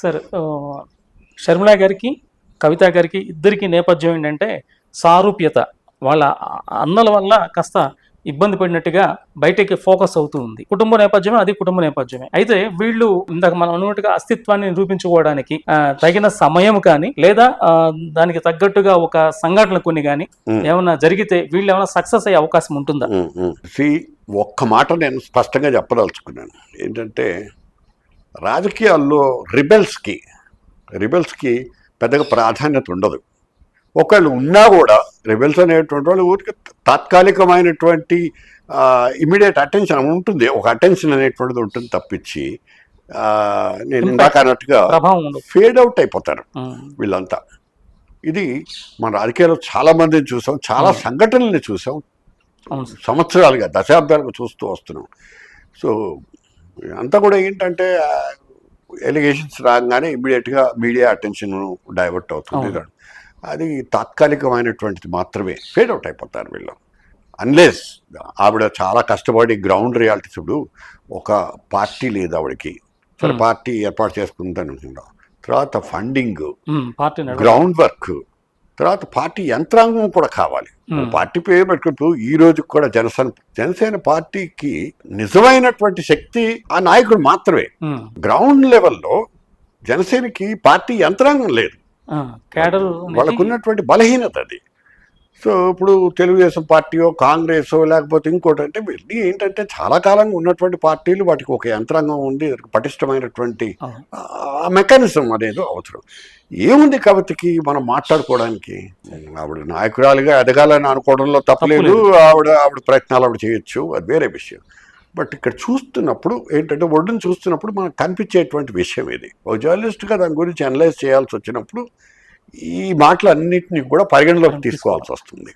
Sir ఆ, షర్మిల గారికి కవిత గారికి ఇద్దరికి నేపథ్యం ఏంటంటే సారూప్యత. వాళ్ళ అన్నల వల్ల కాస్త ఇబ్బంది పడినట్టుగా బయటకి ఫోకస్ అవుతూ ఉంది. కుటుంబ నేపథ్యమే అది కుటుంబ నేపథ్యమే. అయితే వీళ్ళు ఇందాక మనం అన్నట్టుగా అస్తిత్వాన్ని నిరూపించుకోవడానికి తగిన సమయం కానీ లేదా దానికి తగ్గట్టుగా ఒక సంఘటనలు కొన్ని కానీ. ఏమైనా జరిగితే వీళ్ళు ఏమైనా సక్సెస్ అయ్యే అవకాశం ఉంటుందా? ఒక్క మాట నేను స్పష్టంగా చెప్పదలుచుకున్నాను. ఏంటంటే రాజకీయాల్లో రిబెల్స్కి రిబెల్స్కి పెద్దగా ప్రాధాన్యత ఉండదు. ఒకళ్ళు ఉన్నా కూడా రిబెల్స్ అనేటువంటి వాళ్ళు ఊరికి తాత్కాలికమైనటువంటి ఇమీడియట్ అటెన్షన్ ఉంటుంది. ఒక అటెన్షన్ అనేటువంటిది ఉంటుంది తప్పించి నేను ఇందాక అన్నట్టుగా ఫేడ్ అవుట్ అయిపోతారు వీళ్ళంతా. ఇది మన రాజకీయాల్లో చాలా మందిని చూసాం చాలా సంఘటనల్ని చూసాం. సంవత్సరాలుగా దశాబ్దాలుగా చూస్తూ వస్తున్నాం. సో అంతా కూడా ఏంటంటే ఎలిగేషన్స్ రాగానే ఇమ్మీడియట్గా మీడియా అటెన్షన్ డైవర్ట్ అవుతుంది. అది తాత్కాలికమైనటువంటిది మాత్రమే. ఫేడ్ అవుట్ అయిపోతారు వీళ్ళు. అన్లెస్ ఆవిడ చాలా కష్టపడి గ్రౌండ్ రియాలిటీస్ ఇప్పుడు ఒక పార్టీ లేదు ఆవిడకి. సరే. పార్టీ ఏర్పాటు చేసుకుంటాను తర్వాత ఫండింగ్ గ్రౌండ్ వర్క్ తర్వాత పార్టీ యంత్రాంగం కూడా కావాలి. పార్టీ పేరు పెట్టుకుంటూ ఈ రోజు కూడా జనసేన జనసేన పార్టీకి నిజమైనటువంటి శక్తి ఆ నాయకుడు మాత్రమే. గ్రౌండ్ లెవెల్లో జనసేనకి పార్టీ యంత్రాంగం లేదు. ఆ, కేడర్ వాళ్ళకు ఉన్నటువంటి బలహీనత అది. సో ఇప్పుడు తెలుగుదేశం పార్టీయో కాంగ్రెస్ లేకపోతే ఇంకోటి అంటే వెళ్ళి ఏంటంటే చాలా కాలంగా ఉన్నటువంటి పార్టీలు వాటికి ఒక యంత్రాంగం ఉంది పటిష్టమైనటువంటి మెకానిజం అనేది అవసరం. ఏముంది కవితకి మనం మాట్లాడుకోవడానికి? ఆవిడ నాయకురాలుగా ఎదగాలని అనుకోవడంలో తప్పలేదు ఆవిడ ఆవిడ ప్రయత్నాలు ఆవిడ చేయొచ్చు అది వేరే విషయం. బట్ ఇక్కడ చూస్తున్నప్పుడు ఏంటంటే ఒడ్డును చూస్తున్నప్పుడు మనకు కనిపించేటువంటి విషయం ఇది. ఒక జర్నలిస్ట్గా దాని గురించి అనలైజ్ చేయాల్సి వచ్చినప్పుడు ఈ మాటలన్నింటినీ కూడా పరిగణలోకి తీసుకోవాల్సి వస్తుంది.